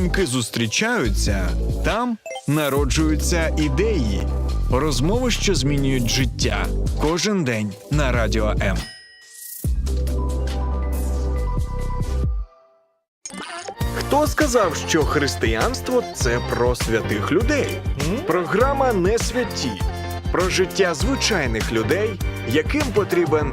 думки зустрічаються, там народжуються ідеї, розмови, що змінюють життя. Кожен день на радіо М. Хто сказав, що християнство це про святих людей? Програма не святі, про життя звичайних людей, яким потрібен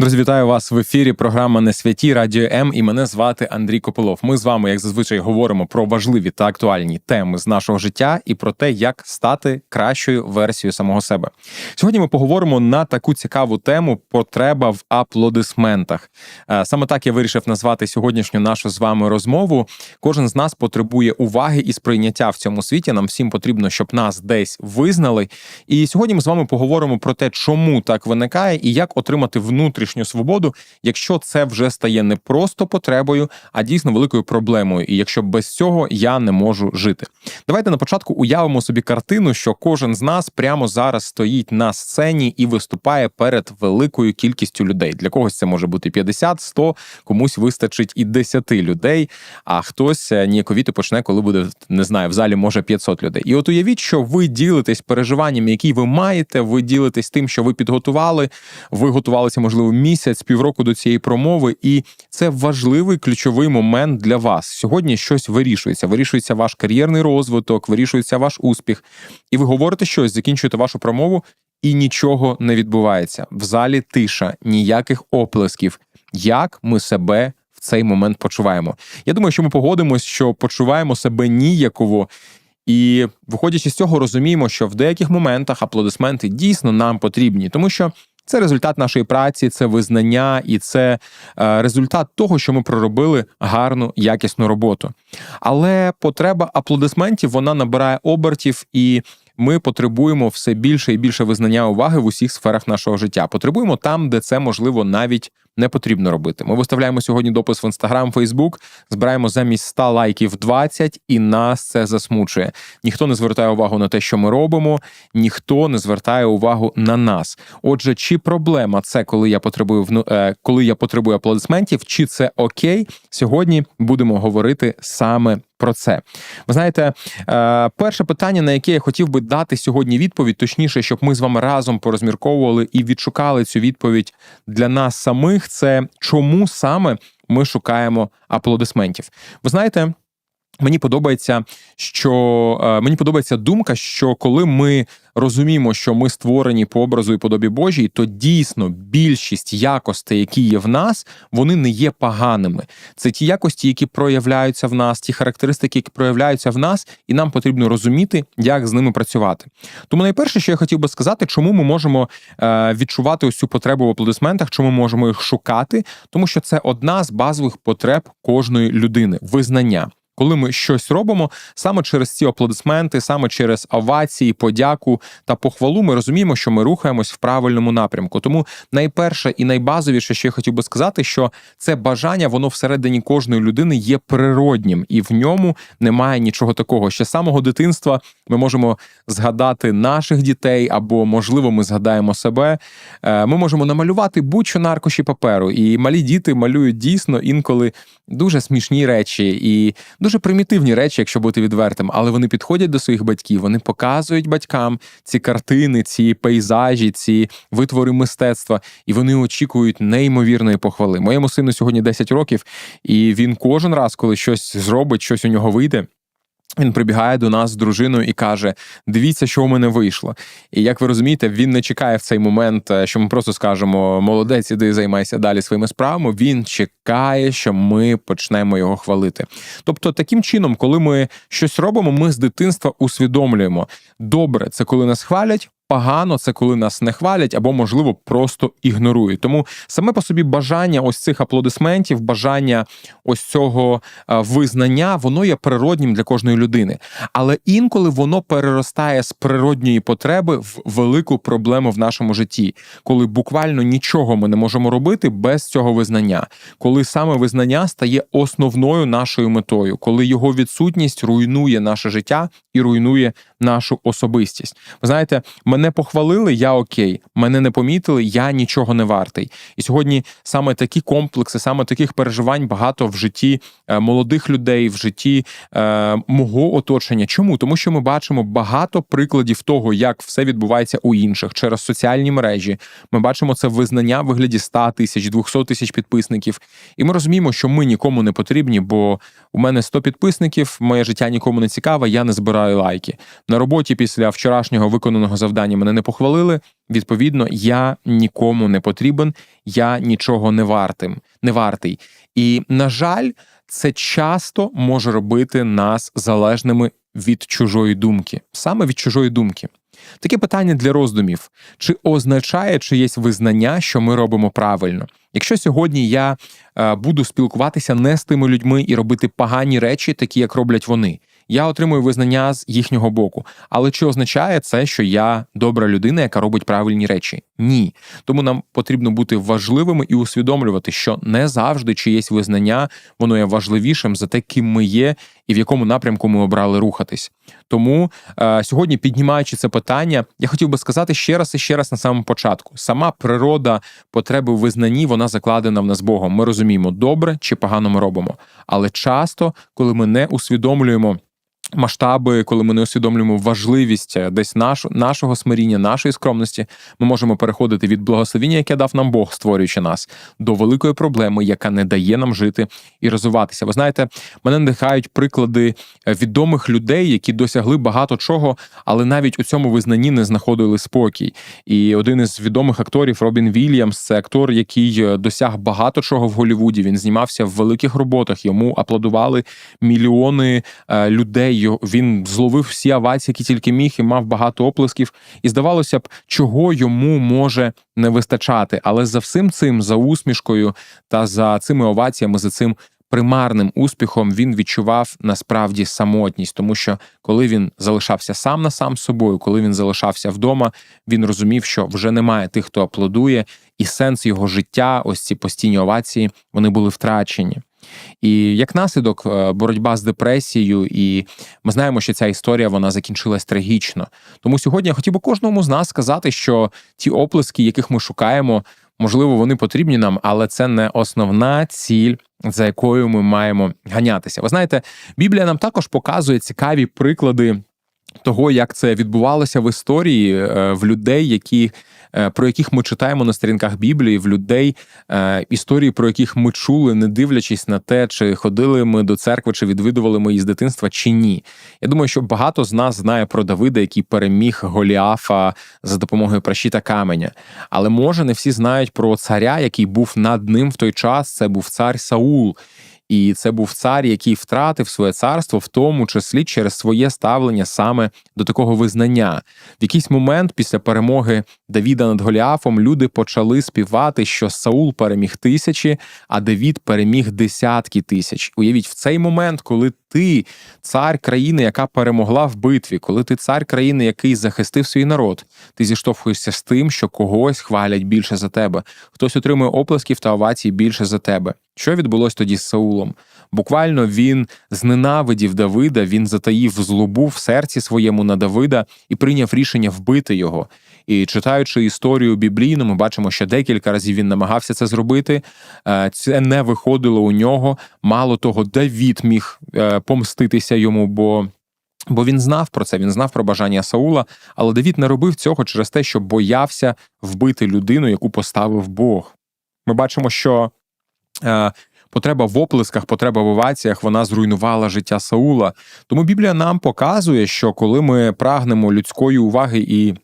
Друзі, вітаю вас в ефірі. Програма Не святі Радіо М. І мене звати Андрій Копилов. Ми з вами, як зазвичай, говоримо про важливі та актуальні теми з нашого життя і про те, як стати кращою версією самого себе. Сьогодні ми поговоримо на таку цікаву тему потреба в аплодисментах. Е, Саме так я вирішив назвати сьогоднішню нашу з вами розмову. Кожен з нас потребує уваги і сприйняття в цьому світі. Нам всім потрібно, щоб нас десь визнали. І сьогодні ми з вами поговоримо про те, чому так виникає, і як отримати внутрішню свободу, якщо це вже стає не просто потребою, а дійсно великою проблемою. І якщо без цього я не можу жити. Давайте на початку уявимо собі картину, що кожен з нас прямо зараз стоїть на сцені і виступає перед великою кількістю людей. Для когось це може бути 50, 100, комусь вистачить і 10 людей, а хтось е, ніяковіти почне, коли буде не знаю, в залі може 500 людей. І от уявіть, що ви ділитесь переживанням, які ви маєте. Ви ділитесь тим, що ви підготували. Ви готувалися, можливо, місяць, півроку до цієї промови, і це важливий ключовий момент для вас. Сьогодні щось вирішується. Вирішується ваш кар'єрний розвиток, вирішується ваш успіх, і ви говорите щось, закінчуєте вашу промову. І нічого не відбувається в залі. Тиша, ніяких оплесків. Як ми себе в цей момент почуваємо? Я думаю, що ми погодимось, що почуваємо себе ніяково, і виходячи з цього, розуміємо, що в деяких моментах аплодисменти дійсно нам потрібні, тому що це результат нашої праці, це визнання і це е, результат того, що ми проробили гарну, якісну роботу. Але потреба аплодисментів вона набирає обертів і. Ми потребуємо все більше і більше визнання уваги в усіх сферах нашого життя. Потребуємо там, де це можливо навіть не потрібно робити. Ми виставляємо сьогодні допис в Інстаграм, Фейсбук, збираємо замість 100 лайків 20, і нас це засмучує. Ніхто не звертає увагу на те, що ми робимо, ніхто не звертає увагу на нас. Отже, чи проблема це, коли я потребую е, коли я потребую аплодисментів, чи це окей? Сьогодні будемо говорити саме. Про це ви знаєте, е, перше питання, на яке я хотів би дати сьогодні відповідь, точніше, щоб ми з вами разом порозмірковували і відшукали цю відповідь для нас самих. Це чому саме ми шукаємо аплодисментів? Ви знаєте, мені подобається, що е, мені подобається думка, що коли ми розуміємо, що ми створені по образу і подобі Божій, то дійсно більшість якостей, які є в нас, вони не є поганими. Це ті якості, які проявляються в нас, ті характеристики, які проявляються в нас, і нам потрібно розуміти, як з ними працювати. Тому найперше, що я хотів би сказати, чому ми можемо е, відчувати ось цю потребу в аплодисментах, чому ми можемо їх шукати, тому що це одна з базових потреб кожної людини визнання. Коли ми щось робимо, саме через ці аплодисменти, саме через овації, подяку та похвалу, ми розуміємо, що ми рухаємось в правильному напрямку. Тому найперше і найбазовіше, що я хотів би сказати, що це бажання, воно всередині кожної людини є природнім, і в ньому немає нічого такого. Ще з самого дитинства ми можемо згадати наших дітей, або можливо, ми згадаємо себе. Е, Ми можемо намалювати будь-що на аркуші паперу, і малі діти малюють дійсно інколи дуже смішні речі і дуже примітивні речі, якщо бути відвертим, але вони підходять до своїх батьків, вони показують батькам ці картини, ці пейзажі, ці витвори мистецтва, і вони очікують неймовірної похвали. Моєму сину сьогодні 10 років, і він кожен раз, коли щось зробить, щось у нього вийде. Він прибігає до нас з дружиною і каже: Дивіться, що у мене вийшло. І як ви розумієте, він не чекає в цей момент, е, що ми просто скажемо молодець, іди займайся далі своїми справами. Він чекає, що ми почнемо його хвалити. Тобто, таким чином, коли ми щось робимо, ми з дитинства усвідомлюємо. Добре, це коли нас хвалять. Погано це коли нас не хвалять або, можливо, просто ігнорують. Тому саме по собі бажання ось цих аплодисментів, бажання ось цього е, визнання, воно є природнім для кожної людини. Але інколи воно переростає з природньої потреби в велику проблему в нашому житті, коли буквально нічого ми не можемо робити без цього визнання, коли саме визнання стає основною нашою метою, коли його відсутність руйнує наше життя і руйнує нашу особистість. Ви знаєте, мене Мене похвалили, я окей. Мене не помітили, я нічого не вартий. І сьогодні саме такі комплекси, саме таких переживань багато в житті е, молодих людей, в житті е, мого оточення. Чому? Тому що ми бачимо багато прикладів того, як все відбувається у інших через соціальні мережі. Ми бачимо це визнання в вигляді 100 тисяч, 200 тисяч підписників. І ми розуміємо, що ми нікому не потрібні, бо у мене 100 підписників, моє життя нікому не цікаве, я не збираю лайки. На роботі після вчорашнього виконаного завдання мене не похвалили. Відповідно, я нікому не потрібен, я нічого не вартим, не вартий. І на жаль, це часто може робити нас залежними від чужої думки, саме від чужої думки. Таке питання для роздумів: чи означає чиєсь визнання, що ми робимо правильно? Якщо сьогодні я е, буду спілкуватися не з тими людьми і робити погані речі, такі як роблять вони, я отримую визнання з їхнього боку. Але чи означає це, що я добра людина, яка робить правильні речі? Ні. Тому нам потрібно бути важливими і усвідомлювати, що не завжди чиєсь визнання воно є важливішим за те, ким ми є і в якому напрямку ми обрали рухатись. Тому е, сьогодні, піднімаючи це питання, я хотів би сказати ще раз і ще раз на самому початку: сама природа потреби в визнанні вона закладена в нас Богом. Ми розуміємо, добре чи погано ми робимо. Але часто, коли ми не усвідомлюємо. Масштаби, коли ми не усвідомлюємо важливість е, десь нашу, нашого смиріння, нашої скромності, ми можемо переходити від благословіння, яке дав нам Бог, створюючи нас, до великої проблеми, яка не дає нам жити і розвиватися. Ви знаєте, мене надихають приклади е, відомих людей, які досягли багато чого, але навіть у цьому визнанні не знаходили спокій. І один із відомих акторів Робін Вільямс, це актор, який е, досяг багато чого в Голлівуді. Він знімався в великих роботах. Йому аплодували мільйони людей. Його- Він зловив всі авації, які тільки міг, і мав багато оплесків. І здавалося б, чого йому може не вистачати. Але за всім цим, за усмішкою та за цими оваціями, за цим примарним успіхом він відчував насправді самотність, тому що коли він залишався сам на сам з собою, коли він залишався вдома, він розумів, що вже немає тих, хто аплодує, і сенс його життя, ось ці постійні овації, вони були втрачені. І як наслідок, е, боротьба з депресією, і ми знаємо, що ця історія вона закінчилась трагічно. Тому сьогодні я хотів би кожному з нас сказати, що ті оплески, яких ми шукаємо, можливо, вони потрібні нам, але це не основна ціль, за якою ми маємо ганятися. Ви знаєте, Біблія нам також показує цікаві приклади. Того, як це відбувалося в історії е, в людей, які е, про яких ми читаємо на сторінках Біблії, в людей е, історії, про яких ми чули, не дивлячись на те, чи ходили ми до церкви, чи відвідували ми її з дитинства, чи ні. Я думаю, що багато з нас знає про Давида, який переміг Голіафа за допомогою пращі та каменя. Але може не всі знають про царя, який був над ним в той час. Це був цар Саул. І це був цар, який втратив своє царство, в тому числі через своє ставлення саме до такого визнання. В якийсь момент після перемоги Давіда над Голіафом люди почали співати, що Саул переміг тисячі, а Давід переміг десятки тисяч. Уявіть, в цей момент, коли ти цар країни, яка перемогла в битві, коли ти цар країни, який захистив свій народ, ти зіштовхуєшся з тим, що когось хвалять більше за тебе, хтось отримує оплесків та овацій більше за тебе. Що відбулось тоді з Саулом? Буквально він зненавидів Давида, він затаїв злобу в серці своєму на Давида і прийняв рішення вбити його. І читаючи історію біблійну, ми бачимо, що декілька разів він намагався це зробити. Е, Це не виходило у нього. Мало того, Давід міг е, помститися йому, бо. Бо він знав про це, він знав про бажання Саула, але Давід не робив цього через те, що боявся вбити людину, яку поставив Бог. Ми бачимо, що потреба в оплесках, потреба в оваціях, вона зруйнувала життя Саула. Тому Біблія нам показує, що коли ми прагнемо людської уваги і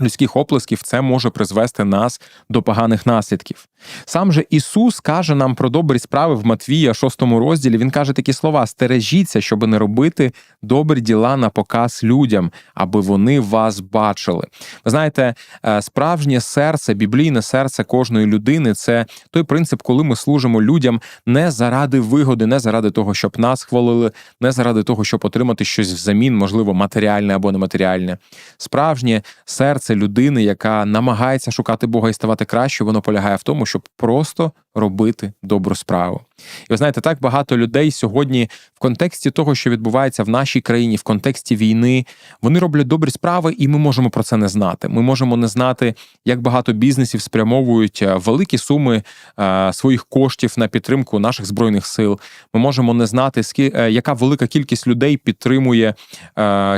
людських оплесків, це може призвести нас до поганих наслідків. Сам же Ісус каже нам про добрі справи в Матвія, 6 розділі. Він каже такі слова: стережіться, щоб не робити добрі діла на показ людям, аби вони вас бачили. Ви знаєте, е, справжнє серце, біблійне серце кожної людини це той принцип, коли ми служимо людям не заради вигоди, не заради того, щоб нас хвалили, не заради того, щоб отримати щось взамін, можливо, матеріальне або нематеріальне. Справжнє серце людини, яка намагається шукати Бога і ставати краще, воно полягає в тому, щоб просто робити добру справу. І ви знаєте, так багато людей сьогодні в контексті того, що відбувається в нашій країні, в контексті війни, вони роблять добрі справи, і ми можемо про це не знати. Ми можемо не знати, як багато бізнесів спрямовують е, великі суми е, своїх коштів на підтримку наших збройних сил. Ми можемо не знати, е, яка велика кількість людей підтримує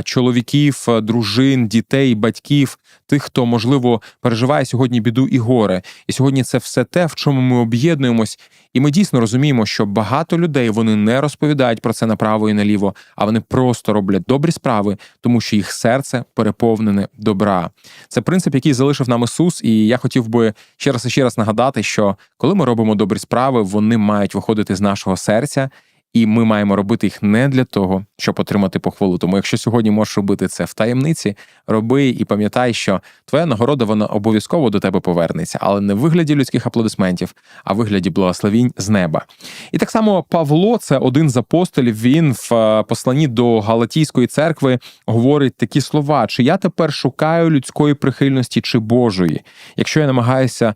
чоловіків, дружин, дітей, батьків, тих, хто можливо переживає сьогодні біду і горе. І сьогодні це все те, в чому ми об'єднуємось. І ми дійсно розуміємо, що багато людей вони не розповідають про це направо і наліво, а вони просто роблять добрі справи, тому що їх серце переповнене добра. Це принцип, який залишив нам Ісус. І я хотів би ще раз і ще раз нагадати, що коли ми робимо добрі справи, вони мають виходити з нашого серця. І ми маємо робити їх не для того, щоб отримати похвалу. Тому, якщо сьогодні можеш робити це в таємниці, роби і пам'ятай, що твоя нагорода вона обов'язково до тебе повернеться, але не в вигляді людських аплодисментів, а в вигляді благословінь з неба. І так само Павло, це один з апостолів. Він в е, посланні до Галатійської церкви говорить такі слова: чи я тепер шукаю людської прихильності чи Божої? Якщо я намагаюся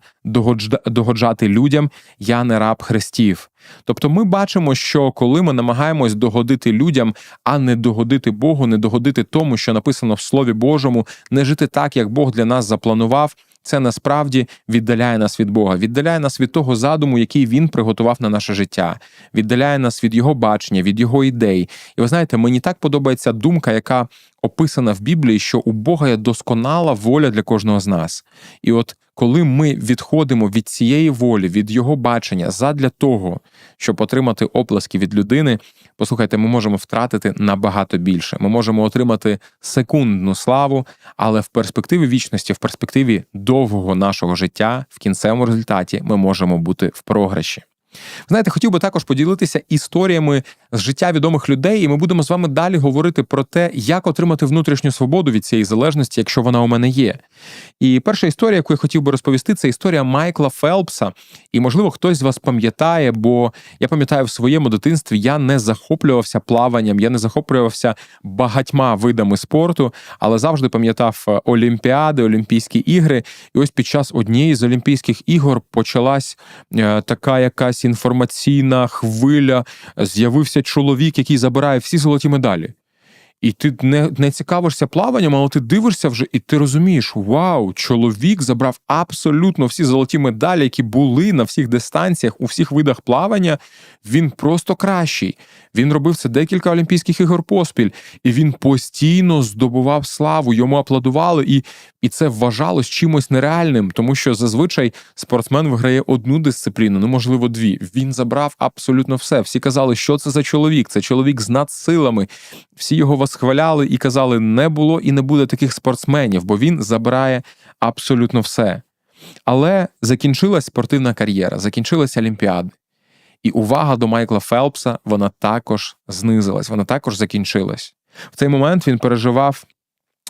догоджати людям, я не раб Христів. Тобто ми бачимо, що коли ми намагаємось догодити людям, а не догодити Богу, не догодити тому, що написано в Слові Божому, не жити так, як Бог для нас запланував. Це насправді віддаляє нас від Бога, віддаляє нас від того задуму, який він приготував на наше життя, віддаляє нас від його бачення, від його ідей. І ви знаєте, мені так подобається думка, яка описана в Біблії, що у Бога є досконала воля для кожного з нас. І от коли ми відходимо від цієї волі, від його бачення, задля того, щоб отримати оплески від людини, послухайте, ми можемо втратити набагато більше. Ми можемо отримати секундну славу, але в перспективі вічності, в перспективі довгого нашого життя, в кінцевому результаті ми можемо бути в програші. Знаєте, хотів би також поділитися історіями з життя відомих людей, і ми будемо з вами далі говорити про те, як отримати внутрішню свободу від цієї залежності, якщо вона у мене є. І перша історія, яку я хотів би розповісти, це історія Майкла Фелпса. І, можливо, хтось з вас пам'ятає, бо я пам'ятаю в своєму дитинстві я не захоплювався плаванням, я не захоплювався багатьма видами спорту, але завжди пам'ятав е, Олімпіади, Олімпійські ігри. І ось під час однієї з Олімпійських ігор почалась е, така якась інформаційна хвиля. З'явився чоловік, який забирає всі золоті медалі. І ти не, не цікавишся плаванням, але ти дивишся вже, і ти розумієш, вау, чоловік забрав абсолютно всі золоті медалі, які були на всіх дистанціях, у всіх видах плавання. Він просто кращий. Він робив це декілька Олімпійських ігор поспіль, і він постійно здобував славу, йому аплодували, і, і це вважалось чимось нереальним, тому що зазвичай спортсмен виграє одну дисципліну, ну можливо, дві. Він забрав абсолютно все. Всі казали, що це за чоловік. Це чоловік з надсилами. Всі його восхваляли і казали, не було і не буде таких спортсменів, бо він забирає абсолютно все. Але закінчилась спортивна кар'єра, закінчилися Олімпіади. І увага до Майкла Фелпса вона також знизилась, вона також закінчилась. В цей момент він переживав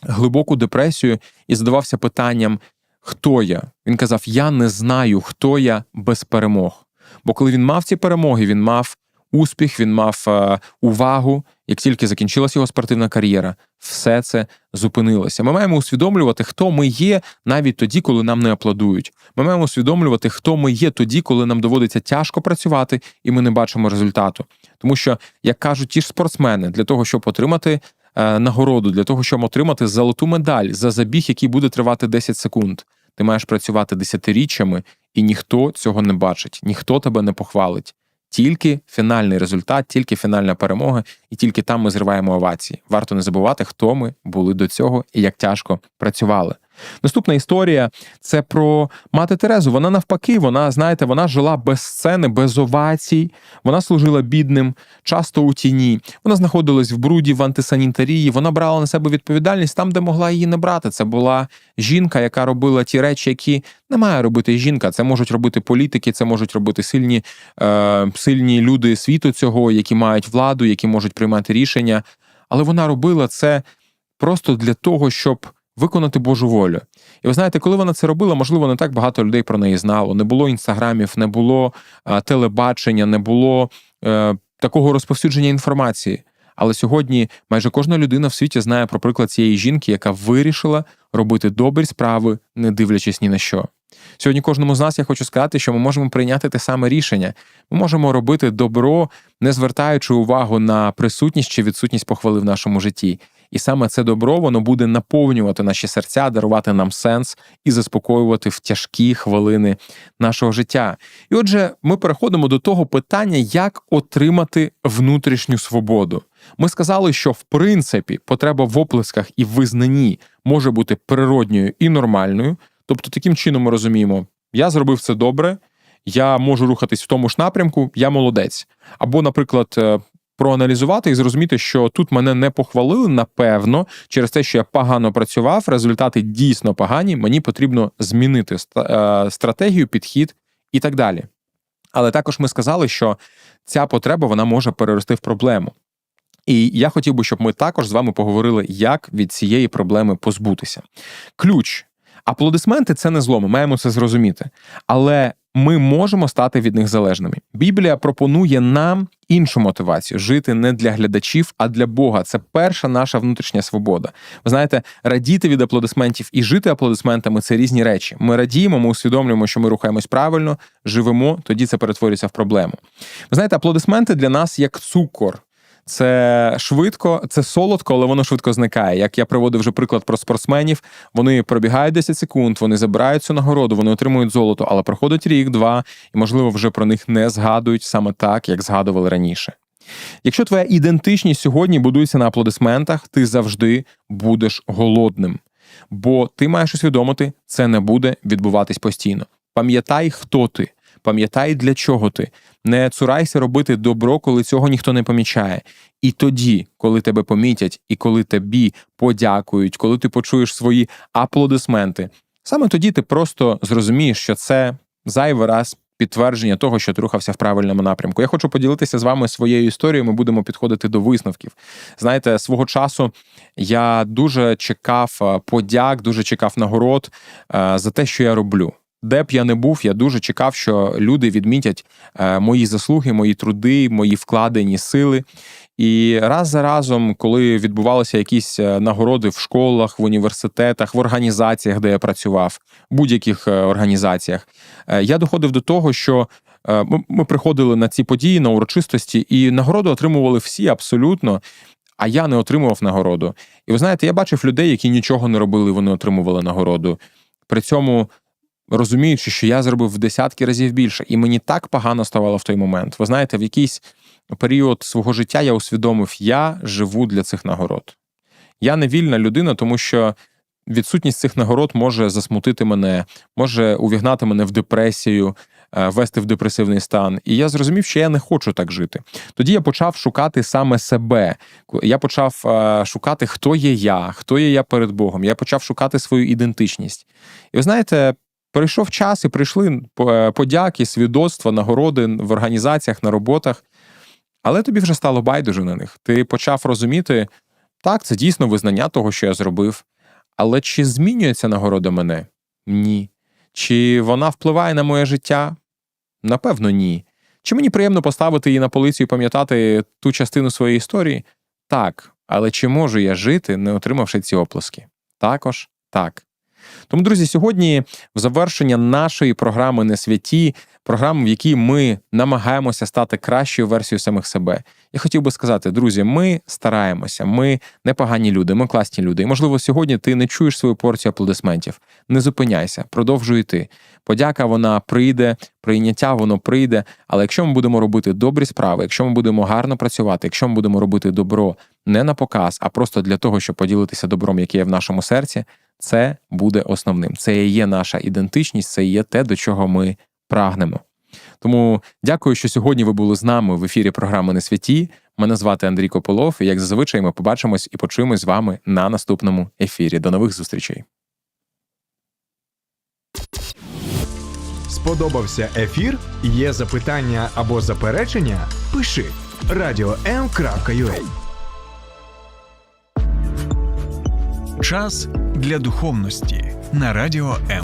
глибоку депресію і задавався питанням: хто я? Він казав: Я не знаю, хто я без перемог. Бо коли він мав ці перемоги, він мав успіх, він мав е, увагу. Як тільки закінчилася його спортивна кар'єра, все це зупинилося. Ми маємо усвідомлювати, хто ми є навіть тоді, коли нам не аплодують. Ми маємо усвідомлювати, хто ми є тоді, коли нам доводиться тяжко працювати, і ми не бачимо результату. Тому що, як кажуть ті ж спортсмени, для того, щоб отримати е, нагороду, для того, щоб отримати золоту медаль за забіг, який буде тривати 10 секунд, ти маєш працювати десятиріччями, і ніхто цього не бачить, ніхто тебе не похвалить. Тільки фінальний результат, тільки фінальна перемога, і тільки там ми зриваємо овації. Варто не забувати, хто ми були до цього і як тяжко працювали. Наступна історія це про мати Терезу. Вона навпаки, вона, знаєте, вона жила без сцени, без овацій. Вона служила бідним, часто у тіні. Вона знаходилась в бруді, в антисанітарії. Вона брала на себе відповідальність там, де могла її не брати. Це була жінка, яка робила ті речі, які не має робити жінка. Це можуть робити політики, це можуть робити сильні, е, сильні люди світу цього, які мають владу, які можуть приймати рішення. Але вона робила це просто для того, щоб виконати Божу волю. І ви знаєте, коли вона це робила, можливо, не так багато людей про неї знало. Не було інстаграмів, не було е, телебачення, не було е, такого розповсюдження інформації. Але сьогодні майже кожна людина в світі знає про приклад цієї жінки, яка вирішила робити добрі справи, не дивлячись ні на що. Сьогодні кожному з нас я хочу сказати, що ми можемо прийняти те саме рішення. Ми можемо робити добро, не звертаючи увагу на присутність чи відсутність похвали в нашому житті. І саме це добро воно буде наповнювати наші серця, дарувати нам сенс і заспокоювати в тяжкі хвилини нашого життя. І отже, ми переходимо до того питання, як отримати внутрішню свободу. Ми сказали, що в принципі потреба в оплесках і визнанні може бути природньою і нормальною. Тобто, таким чином ми розуміємо, я зробив це добре, я можу рухатись в тому ж напрямку, я молодець. Або, наприклад, е, проаналізувати і зрозуміти, що тут мене не похвалили, напевно, через те, що я погано працював, результати дійсно погані, мені потрібно змінити е, стратегію, підхід і так далі. Але також ми сказали, що ця потреба вона може перерости в проблему. І я хотів би, щоб ми також з вами поговорили, як від цієї проблеми позбутися. Ключ. Аплодисменти це не зло, ми маємо це зрозуміти. Але ми можемо стати від них залежними. Біблія пропонує нам іншу мотивацію жити не для глядачів, а для Бога. Це перша наша внутрішня свобода. Ви знаєте, радіти від аплодисментів і жити аплодисментами це різні речі. Ми радіємо, ми усвідомлюємо, що ми рухаємось правильно, живемо, тоді це перетворюється в проблему. Ви знаєте, аплодисменти для нас як цукор. Це швидко, це солодко, але воно швидко зникає. Як я приводив вже приклад про спортсменів, вони пробігають 10 секунд, вони забирають цю нагороду, вони отримують золото, але проходить рік, два, і можливо вже про них не згадують саме так, як згадували раніше. Якщо твоя ідентичність сьогодні будується на аплодисментах, ти завжди будеш голодним, бо ти маєш усвідомити, це не буде відбуватись постійно. Пам'ятай, хто ти, пам'ятай, для чого ти. Не цурайся робити добро, коли цього ніхто не помічає. І тоді, коли тебе помітять, і коли тобі подякують, коли ти почуєш свої аплодисменти, саме тоді ти просто зрозумієш, що це зайвий раз підтвердження того, що ти рухався в правильному напрямку. Я хочу поділитися з вами своєю історією. Ми будемо підходити до висновків. Знаєте, свого часу я дуже чекав е, подяк, дуже чекав нагород е, за те, що я роблю. Де б я не був, я дуже чекав, що люди відмітять е, мої заслуги, мої труди, мої вкладені сили. І раз за разом, коли відбувалися якісь е, нагороди в школах, в університетах, в організаціях, де я працював, в будь-яких е, організаціях, я доходив до того, що ми приходили на ці події, на урочистості, і нагороду отримували всі абсолютно. А я не отримував нагороду. І ви знаєте, я бачив людей, які нічого не робили, вони отримували нагороду. При цьому розуміючи, що я зробив в десятки разів більше, і мені так погано ставало в той момент. Ви знаєте, в якийсь період свого життя я усвідомив, я живу для цих нагород. Я не вільна людина, тому що відсутність цих нагород може засмутити мене, може увігнати мене в депресію, е, ввести в депресивний стан. І я зрозумів, що я не хочу так жити. Тоді я почав шукати саме себе. Я почав е, шукати, хто є я, хто є я перед Богом. Я почав шукати свою ідентичність. І ви знаєте, прийшов час і прийшли е, подяки, свідоцтва, нагороди в організаціях, на роботах. Але тобі вже стало байдуже на них. Ти почав розуміти, так, це дійсно визнання того, що я зробив. Але чи змінюється нагорода мене? Ні. Чи вона впливає на моє життя? Напевно, ні. Чи мені приємно поставити її на полицю і пам'ятати ту частину своєї історії? Так. Але чи можу я жити, не отримавши ці оплески? Також так. Тому, друзі, сьогодні в завершення нашої програми не святі, програми, в якій ми намагаємося стати кращою версією самих себе. Я хотів би сказати, друзі, ми стараємося, ми непогані люди, ми класні люди. І можливо, сьогодні ти не чуєш свою порцію аплодисментів. Не зупиняйся, продовжуй йти. Подяка вона прийде, прийняття воно прийде. Але якщо ми будемо робити добрі справи, якщо ми будемо гарно працювати, якщо ми будемо робити добро не на показ, а просто для того, щоб поділитися добром, яке є в нашому серці, це буде основним. Це і є наша ідентичність, це і є те, до чого ми прагнемо. Тому дякую, що сьогодні ви були з нами в ефірі програми Не святі. Мене звати Андрій Кополов, і як зазвичай ми побачимось і почуємось з вами на наступному ефірі. До нових зустрічей. Сподобався ефір? Є запитання або заперечення? Пиши radio.m.ua Час для духовності на радіо М.